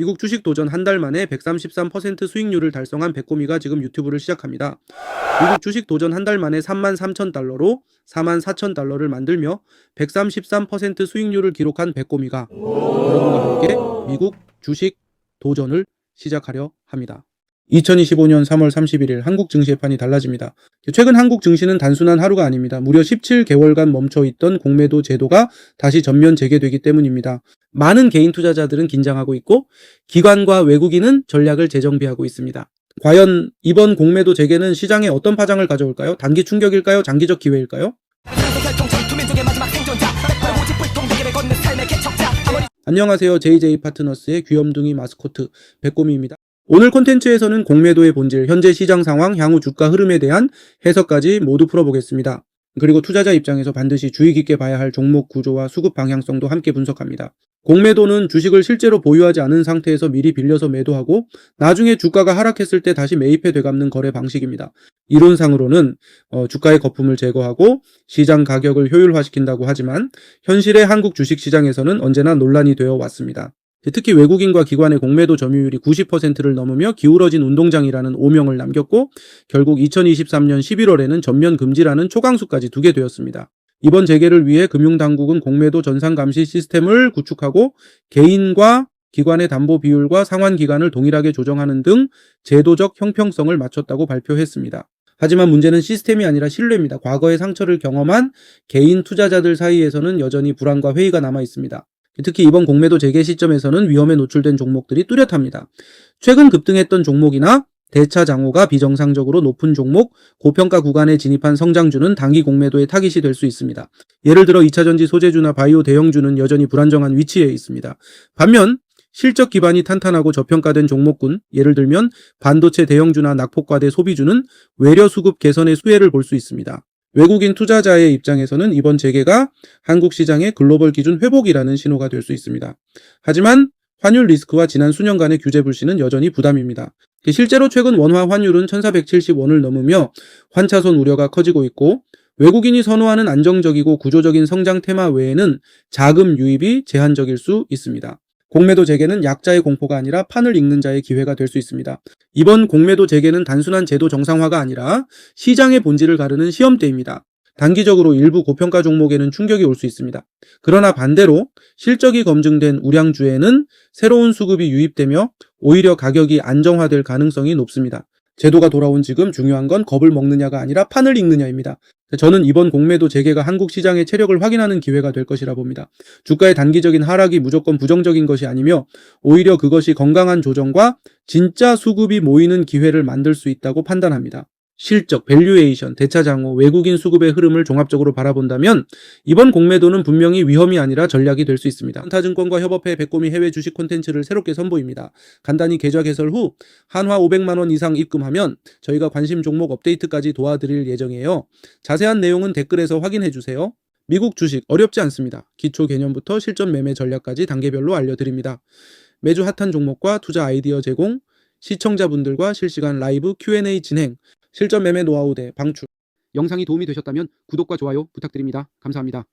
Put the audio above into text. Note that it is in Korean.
미국 주식 도전 한 달 만에 133% 수익률을 달성한 백고미가 지금 유튜브를 시작합니다. 미국 주식 도전 한 달 만에 3만 3천 달러로 4만 4천 달러를 만들며 133% 수익률을 기록한 백고미가 여러분과 함께 미국 주식 도전을 시작하려 합니다. 2025년 3월 31일 한국 증시의 판이 달라집니다. 최근 한국 증시는 단순한 하루가 아닙니다. 무려 17개월간 멈춰있던 공매도 제도가 다시 전면 재개되기 때문입니다. 많은 개인 투자자들은 긴장하고 있고 기관과 외국인은 전략을 재정비하고 있습니다. 과연 이번 공매도 재개는 시장에 어떤 파장을 가져올까요? 단기 충격일까요? 장기적 기회일까요? 안녕하세요. JJ 파트너스의 귀염둥이 마스코트 백고미입니다. 오늘 콘텐츠에서는 공매도의 본질, 현재 시장 상황, 향후 주가 흐름에 대한 해석까지 모두 풀어보겠습니다. 그리고 투자자 입장에서 반드시 주의 깊게 봐야 할 종목 구조와 수급 방향성도 함께 분석합니다. 공매도는 주식을 실제로 보유하지 않은 상태에서 미리 빌려서 매도하고 나중에 주가가 하락했을 때 다시 매입해 되갚는 거래 방식입니다. 이론상으로는 어, 주가의 거품을 제거하고 시장 가격을 효율화시킨다고 하지만 현실의 한국 주식시장에서는 언제나 논란이 되어 왔습니다. 특히 외국인과 기관의 공매도 점유율이 90%를 넘으며 기울어진 운동장이라는 오명을 남겼고 결국 2023년 11월에는 전면 금지라는 초강수까지 두게 되었습니다. 이번 재개를 위해 금융당국은 공매도 전산 감시 시스템을 구축하고 개인과 기관의 담보 비율과 상환 기간을 동일하게 조정하는 등 제도적 형평성을 맞췄다고 발표했습니다. 하지만 문제는 시스템이 아니라 신뢰입니다. 과거의 상처를 경험한 개인 투자자들 사이에서는 여전히 불안과 회의가 남아 있습니다. 특히 이번 공매도 재개 시점에서는 위험에 노출된 종목들이 뚜렷합니다. 최근 급등했던 종목이나 대차 장호가 비정상적으로 높은 종목, 고평가 구간에 진입한 성장주는 단기 공매도의 타깃이 될 수 있습니다. 예를 들어 2차전지 소재주나 바이오 대형주는 여전히 불안정한 위치에 있습니다. 반면 실적 기반이 탄탄하고 저평가된 종목군, 예를 들면 반도체 대형주나 낙폭과대 소비주는 외려 수급 개선의 수혜를 볼 수 있습니다. 외국인 투자자의 입장에서는 이번 재개가 한국 시장의 글로벌 기준 회복이라는 신호가 될 수 있습니다. 하지만 환율 리스크와 지난 수년간의 규제 불신은 여전히 부담입니다. 실제로 최근 원화 환율은 1470원을 넘으며 환차손 우려가 커지고 있고 외국인이 선호하는 안정적이고 구조적인 성장 테마 외에는 자금 유입이 제한적일 수 있습니다. 공매도 재개는 약자의 공포가 아니라 판을 읽는 자의 기회가 될 수 있습니다. 이번 공매도 재개는 단순한 제도 정상화가 아니라 시장의 본질을 가르는 시험대입니다. 단기적으로 일부 고평가 종목에는 충격이 올 수 있습니다. 그러나 반대로 실적이 검증된 우량주에는 새로운 수급이 유입되며 오히려 가격이 안정화될 가능성이 높습니다. 제도가 돌아온 지금 중요한 건 겁을 먹느냐가 아니라 판을 읽느냐입니다. 저는 이번 공매도 재개가 한국 시장의 체력을 확인하는 기회가 될 것이라 봅니다. 주가의 단기적인 하락이 무조건 부정적인 것이 아니며 오히려 그것이 건강한 조정과 진짜 수급이 모이는 기회를 만들 수 있다고 판단합니다. 실적, 밸류에이션, 대차장호, 외국인 수급의 흐름을 종합적으로 바라본다면 이번 공매도는 분명히 위험이 아니라 전략이 될 수 있습니다. 한타증권과 협업해 백고미 해외 주식 콘텐츠를 새롭게 선보입니다. 간단히 계좌 개설 후 한화 500만 원 이상 입금하면 저희가 관심 종목 업데이트까지 도와드릴 예정이에요. 자세한 내용은 댓글에서 확인해 주세요. 미국 주식 어렵지 않습니다. 기초 개념부터 실전 매매 전략까지 단계별로 알려드립니다. 매주 핫한 종목과 투자 아이디어 제공, 시청자분들과 실시간 라이브 Q&A 진행, 실전 매매 노하우 대 방출. 영상이 도움이 되셨다면 구독과 좋아요 부탁드립니다. 감사합니다.